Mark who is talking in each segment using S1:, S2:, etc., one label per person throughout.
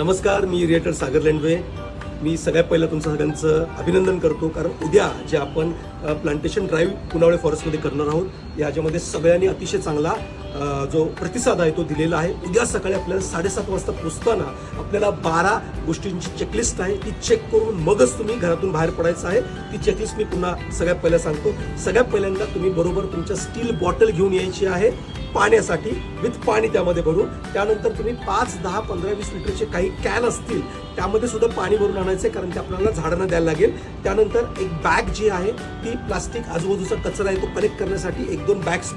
S1: नमस्कार मी रिएटर सागर लेंडवे. मी सगळ्यात पहिलं तुमचं सगळ्यांचं अभिनंदन करतो कारण उद्या जे आपण प्लांटेशन ड्राईव्ह पुनावळे फॉरेस्टमध्ये करणार आहोत याच्यामध्ये सगळ्यांनी अतिशय चांगला जो प्रतिसाद आहे तो दिलेला आहे. उद्या सकाळी आपल्याला साडेसात वाजता पोचताना आपल्याला बारा गोष्टींची चेकलिस्ट आहे. ती चेक करून मगच तुम्ही घरातून बाहेर पडायचं आहे. ती चेकलिस्ट मी पुन्हा सगळ्यात पहिल्या सांगतो. सगळ्यात पहिल्यांदा तुम्ही बरोबर तुमच्या स्टील बॉटल घेऊन यायची आहे. पाण्यासाठी विथ पाणी त्यामध्ये भरून. त्यानंतर तुम्ही पाच दहा पंधरा वीस लिटरचे काही कॅन असतील त्यामध्ये सुद्धा पाणी भरून आणायचे कारण ते आपल्याला झाडांना द्यायला लागेल. त्यानंतर एक बॅग जी आहे ती प्लास्टिक आजूबाजूचा कचरा आहे तो कलेक्ट करण्यासाठी एक दोन बॅग्स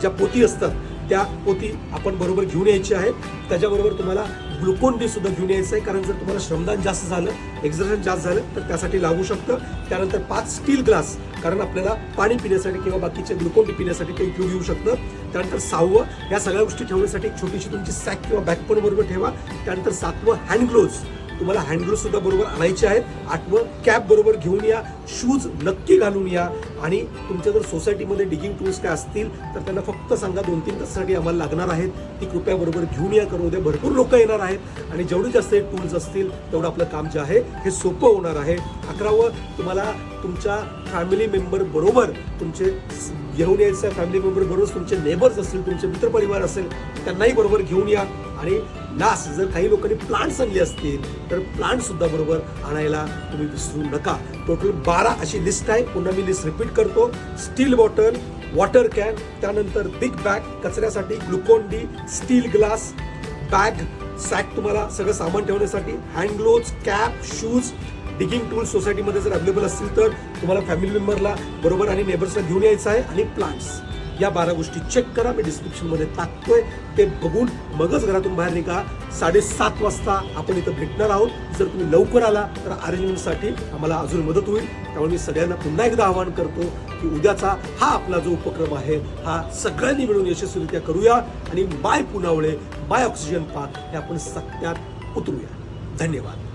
S1: ज्या पोती असतात त्या पोती आपण बरोबर घेऊन यायची आहे. त्याच्याबरोबर तुम्हाला ग्लुकोन डी सुद्धा घेऊन यायचं आहे कारण जर तुम्हाला श्रमदान जास्त झालं एक्झर्शन जास्त झालं तर त्यासाठी लागू शकतं. त्यानंतर पाच स्टील ग्लास कारण आपल्याला पाणी पिण्यासाठी किंवा बाकीचे ग्लुकोन डी पिण्यासाठी ते उपयोग येऊ शकतं. त्यानंतर सहावं या सगळ्या गोष्टी ठेवण्यासाठी एक छोटीशी तुमची सॅक किंवा बॅग पण बरोबर ठेवा. त्यानंतर सातवं हँड ग्लोव्ज तुम्हाला हँडग्लोव सुद्धा बरोबर आणायचे आहेत. आठवं कॅप बरोबर घेऊन या. शूज नक्की घालून या. आणि तुमच्या जर सोसायटीमध्ये डिगिंग टूल्स काय असतील तर त्यांना फक्त सांगा दोन तीन तासासाठी आम्हाला लागणार आहेत. ती कृपया बरोबर घेऊन या. करू उद्या भरपूर लोक येणार आहेत. आणि जेवढे जास्त टूल्स असतील तेवढं आपलं काम जे आहे हे सोपं होणार आहे. अकरावं तुम्हाला तुमच्या फॅमिली मेंबर बरोबर तुमचे घेऊन यायचं. फॅमिली मेंबर बरोबर तुमचे नेबर्स असतील तुमचे मित्रपरिवार असेल त्यांनाही बरोबर घेऊन या. आणि लास्ट जर काही लोकांनी प्लांट्स आणले असतील तर प्लांटसुद्धा बरोबर आणायला तुम्ही विसरू नका. टोटल बारा अशी लिस्ट आहे. पुन्हा मी लिस्ट रिपीट करतो. स्टील बॉटल वॉटर कॅन त्यानंतर big bag कचऱ्यासाठी Glucon D steel glass bag sack तुम्हाला सगळं सामान ठेवण्यासाठी hand gloves cap shoes digging tool सोसायटीमध्ये जर अवेलेबल असतील तर तुम्हाला फॅमिली मेंबरला बरोबर आणि नेबर्सला घेऊन यायचं आहे आणि प्लांट्स या बारा गोष्टी चेक करा. मी डिस्क्रिप्शनमध्ये टाकतोय. ते बघून मगच घरातून बाहेर निघा. साडेसात वाजता आपण इथं भेटणार आहोत. जर तुम्ही लवकर आला तर अरेंजमेंटसाठी आम्हाला अजून मदत होईल. त्यामुळे मी सगळ्यांना पुन्हा एकदा आवाहन करतो की उद्याचा हा आपला जो उपक्रम आहे हा सगळ्यांनी मिळून यशस्वीरित्या करूया. आणि by Punawale by oxygen park हे आपण सत्यात उतरूया. धन्यवाद.